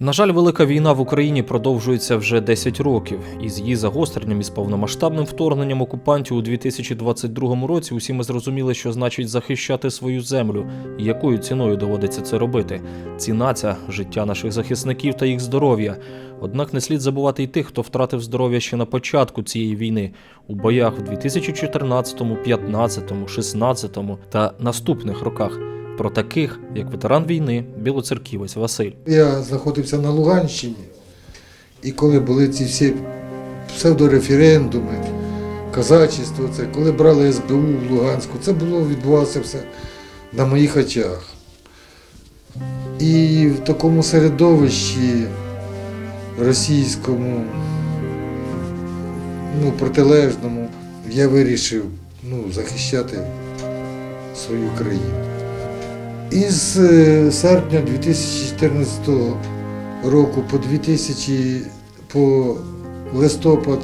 На жаль, велика війна в Україні продовжується вже 10 років. І з її загостренням і з повномасштабним вторгненням окупантів у 2022 році усі ми зрозуміли, що значить захищати свою землю і якою ціною доводиться це робити. Ціна ця життя наших захисників та їх здоров'я. Однак не слід забувати й тих, хто втратив здоров'я ще на початку цієї війни у боях в 2014, 15, 16 та наступних роках. Про таких, як ветеран війни, білоцерківець Василь. Я знаходився на Луганщині, і коли були ці всі псевдореферендуми, казачество, це коли брали СБУ в Луганську, це було відбувалося все на моїх очах. І в такому середовищі російському, ну, протилежному, я вирішив ну, захищати свою країну. Із е, серпня 2014 року по 2000, по листопад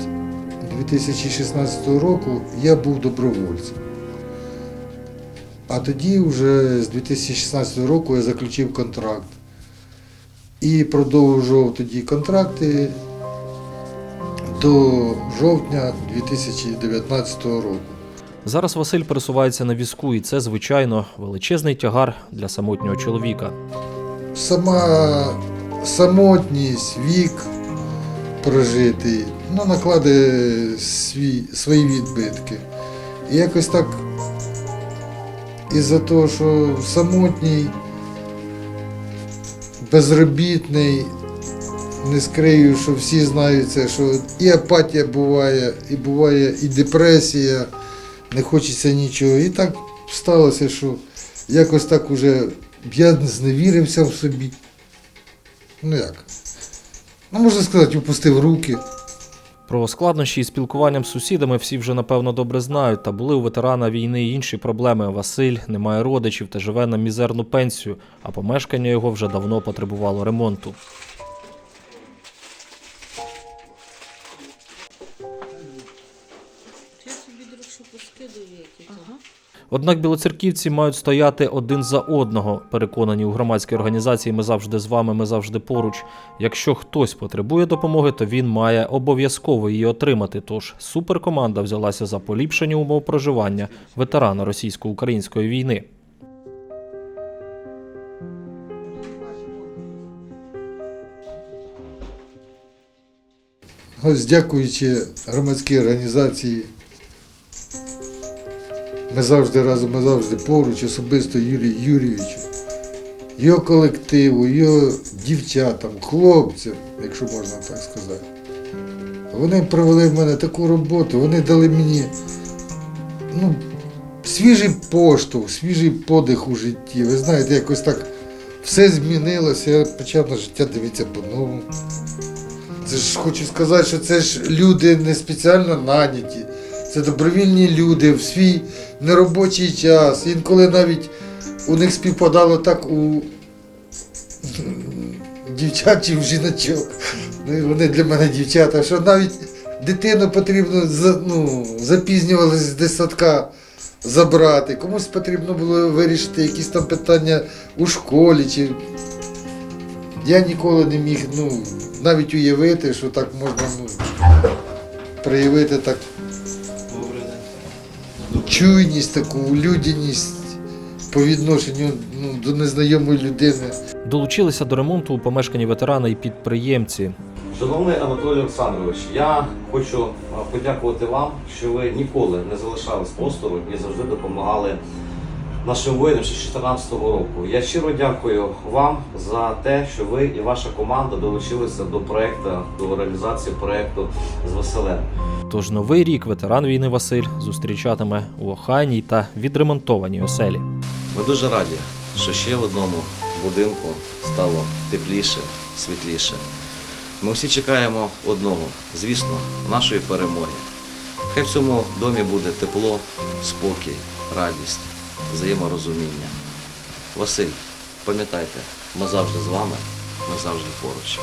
2016 року я був добровольцем. А тоді вже з 2016 року я заключив контракт. І продовжував тоді контракти до жовтня 2019 року. Зараз Василь пересувається на візку, і це, звичайно, величезний тягар для самотнього чоловіка. сама самотність, вік прожитий, ну, накладе свій, свої відбитки. І якось так із-за того, що самотній, безробітний, не скрию, що всі знають це, що і апатія буває, і буває і депресія, не хочеться нічого. І так сталося, що якось так уже я зневірився в собі. Ну як? Ну, можна сказати, опустив руки. Про складнощі із спілкуванням з сусідами всі вже напевно добре знають. Та були у ветерана війни інші проблеми. Василь не має родичів та живе на мізерну пенсію, а помешкання його вже давно потребувало ремонту. Друшу поскидую, які ага. Однак білоцерківці мають стояти один за одного. Переконані у громадській організації Ми завжди з вами, ми завжди поруч. Якщо хтось потребує допомоги, то він має обов'язково її отримати. Тож суперкоманда взялася за поліпшення умов проживання ветерана російсько-української війни. Ось дякуючи громадській організації. Ми завжди разом, ми завжди поруч, особисто Юрію Юрійовичу, його колективу, його дівчатам, хлопцям, якщо можна так сказати. Вони провели в мене таку роботу, вони дали мені ну, свіжий поштовх, свіжий подих у житті. Ви знаєте, якось так все змінилося, я почав на життя дивитися по-новому. Це ж хочу сказати, що це ж люди не спеціально наняті. Це добровільні люди в свій неробочий час. Інколи навіть у них співпадало так у дівчат чи в жіночок. Ну, вони для мене дівчата, що навіть дитину потрібно ну, запізнювалися з десятка забрати. Комусь потрібно було вирішити якісь там питання у школі. Чи... Я ніколи не міг ну, навіть уявити, що так можна ну, проявити так чуйність, таку людяність по відношенню ну, до незнайомої людини. Долучилися до ремонту у помешканні ветерана і підприємці. Шановний Анатолій Олександрович, я хочу подякувати вам, що ви ніколи не залишались посторонь і завжди допомагали нашим воїнам ще з 2014 року. Я щиро дякую вам за те, що ви і ваша команда долучилися до проекту, до реалізації проекту з Василем. Тож новий рік ветеран війни Василь зустрічатиме у охайній та відремонтованій оселі. Ми дуже раді, що ще в одному будинку стало тепліше, світліше. Ми всі чекаємо одного, звісно, нашої перемоги. Хай в цьому домі буде тепло, спокій, радість, взаєморозуміння. Василь, пам'ятайте, ми завжди з вами, ми завжди поруч.